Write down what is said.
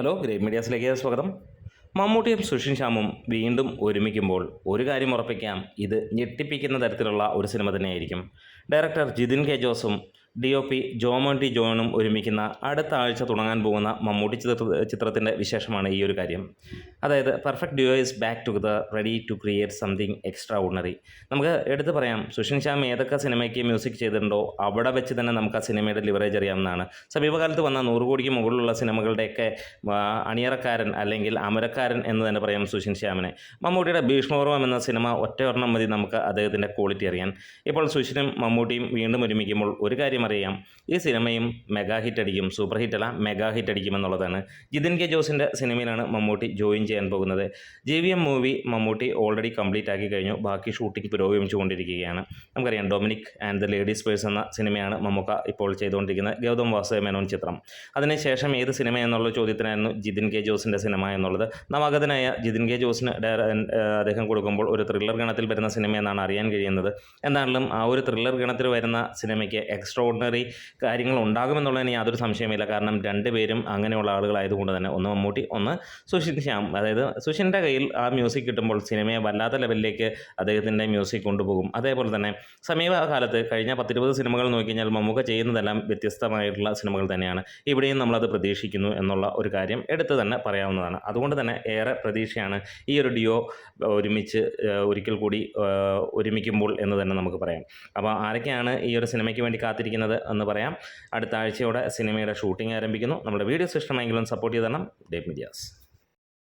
Hello great മീഡിയാസിലേക്ക് സ്വാഗതം. മമ്മൂട്ടിയും സുഷിൻ ശ്യാമും വീണ്ടും ഒരുമിക്കുമ്പോൾ ഒരു കാര്യം ഉറപ്പിക്കാം ഇത് ഞെട്ടിപ്പിക്കുന്ന തരത്തിലുള്ള ഒരു സിനിമ തന്നെയായിരിക്കും. Director Jithin K ജോസും D O P Jomon T ജോണും ഒരുമിക്കുന്ന അടുത്ത ആഴ്ച തുടങ്ങാൻ പോകുന്ന മമ്മൂട്ടി ചിത്ര ചിത്രത്തിന്റെ വിശേഷമാണ് ഈ ഒരു കാര്യം. അതായത് perfect duo is back together ready to create something extraordinary നമുക്ക് എടുത്തു പറയാം സുഷിൻ ശ്യാം ഏതൊക്കെ സിനിമയ്ക്ക് മ്യൂസിക് ചെയ്തിട്ടുണ്ടോ അവിടെ വെച്ച് തന്നെ നമുക്ക് ആ സിനിമയുടെ ലിവറേജ് അറിയാവുന്നതാണ്. സമീപകാലത്ത് വന്ന നൂറ് കോടിക്ക് മുകളിലുള്ള സിനിമകളുടെയൊക്കെ അണിയറക്കാരൻ അല്ലെങ്കിൽ അമരക്കാരൻ എന്ന് തന്നെ പറയാം സുഷിൻ ശ്യാമിനെ. മമ്മൂട്ടിയുടെ ഭീഷ്മപർവം എന്ന സിനിമ ഒറ്റയൊരെണ്ണം മതി നമുക്ക് അദ്ദേഹത്തിന്റെ ക്വാളിറ്റി അറിയാൻ. ഇപ്പോൾ സുഷിനും മമ്മൂട്ടിയും വീണ്ടും ഒരുമിക്കുമ്പോൾ ഒരു കാര്യം അറിയാം ഈ സിനിമയും മെഗാ ഹിറ്റ് അടിക്കും സൂപ്പർ ഹിറ്റ് അല്ല മെഗാ ഹിറ്റ് അടിക്കും എന്നുള്ളതാണ്. ജിതിൻ കെ ജോസിന്റെ സിനിമയിലാണ് മമ്മൂട്ടി ജോയിൻ ചെയ്യാൻ പോകുന്നത്. J V M movie Mammootty already complete ആക്കി കഴിഞ്ഞു. ബാക്കി ഷൂട്ടിംഗ് പുരോഗമിച്ചുകൊണ്ടിരിക്കുകയാണ്. നമുക്കറിയാം Dominic and the ladies purse എന്ന സിനിമയാണ് മമ്മൂക്ക ഇപ്പോൾ ചെയ്തുകൊണ്ടിരിക്കുന്നത്. ഗൗതം വാസുദേവ മേനോൻ ചിത്രം. അതിനുശേഷം ഏത് സിനിമ എന്നുള്ള ചോദ്യത്തിനായിരുന്നു ജിതിൻ കെ ജോസിന്റെ സിനിമ എന്നുള്ളത്. നവാഗതനായ ജിതിൻ കെ ജോസിന് അദ്ദേഹം കൊടുക്കുമ്പോൾ ഒരു ത്രില്ലർ ഗണത്തിൽ വരുന്ന സിനിമ എന്നാണ് അറിയാൻ കഴിയുന്നത്. എന്താണെങ്കിലും ആ ഒരു ത്രില്ലർ ഗണത്തിൽ വരുന്ന സിനിമയ്ക്ക് എക്സ്ട്രാ ഓർഡിനറി കാര്യങ്ങൾ ഉണ്ടാകുമെന്നുള്ളതിന് യാതൊരു സംശയമില്ല കാരണം രണ്ടുപേരും അങ്ങനെയുള്ള ആളുകളായതുകൊണ്ട് തന്നെ ഒന്ന് മമ്മൂട്ടി ഒന്ന് സുഷിൻ ശ്യാം. അതായത് സുഷിന്റെ കയ്യിൽ ആ മ്യൂസിക് കിട്ടുമ്പോൾ സിനിമയെ വല്ലാത്ത ലെവലിലേക്ക് അദ്ദേഹത്തിന്റെ മ്യൂസിക് കൊണ്ടുപോകും. അതേപോലെ തന്നെ സമീപകാലത്ത് കഴിഞ്ഞ പത്തിരുപത് സിനിമകൾ നോക്കിക്കഴിഞ്ഞാൽ മമ്മൂക്ക ചെയ്യുന്നതെല്ലാം വ്യത്യസ്തമായിട്ടുള്ള സിനിമകൾ തന്നെയാണ്. ഇവിടെയും നമ്മളത് പ്രതീക്ഷിക്കുന്നു എന്നുള്ള ഒരു കാര്യം എടുത്ത് തന്നെ പറയാവുന്നതാണ്. അതുകൊണ്ട് തന്നെ ഏറെ പ്രതീക്ഷയാണ് ഈ ഒരു ഡിയോ ഒരുമിച്ച് ഒരിക്കൽ കൂടി ഒരുമിക്കുമ്പോൾ എന്ന് തന്നെ നമുക്ക് പറയാം. അപ്പോൾ ആരൊക്കെയാണ് ഈ ഒരു സിനിമയ്ക്ക് വേണ്ടി കാത്തിരിക്കുന്നത് എന്ന് പറയാം. അടുത്ത ആഴ്ചയോടെ സിനിമയുടെ ഷൂട്ടിംഗ് ആരംഭിക്കുന്നു. നമ്മുടെ വീഡിയോസ് ഇഷ്ടമെങ്കിലും സപ്പോർട്ട് ചെയ്ത് തരണം ഡേറ്റ് മീഡിയാസ്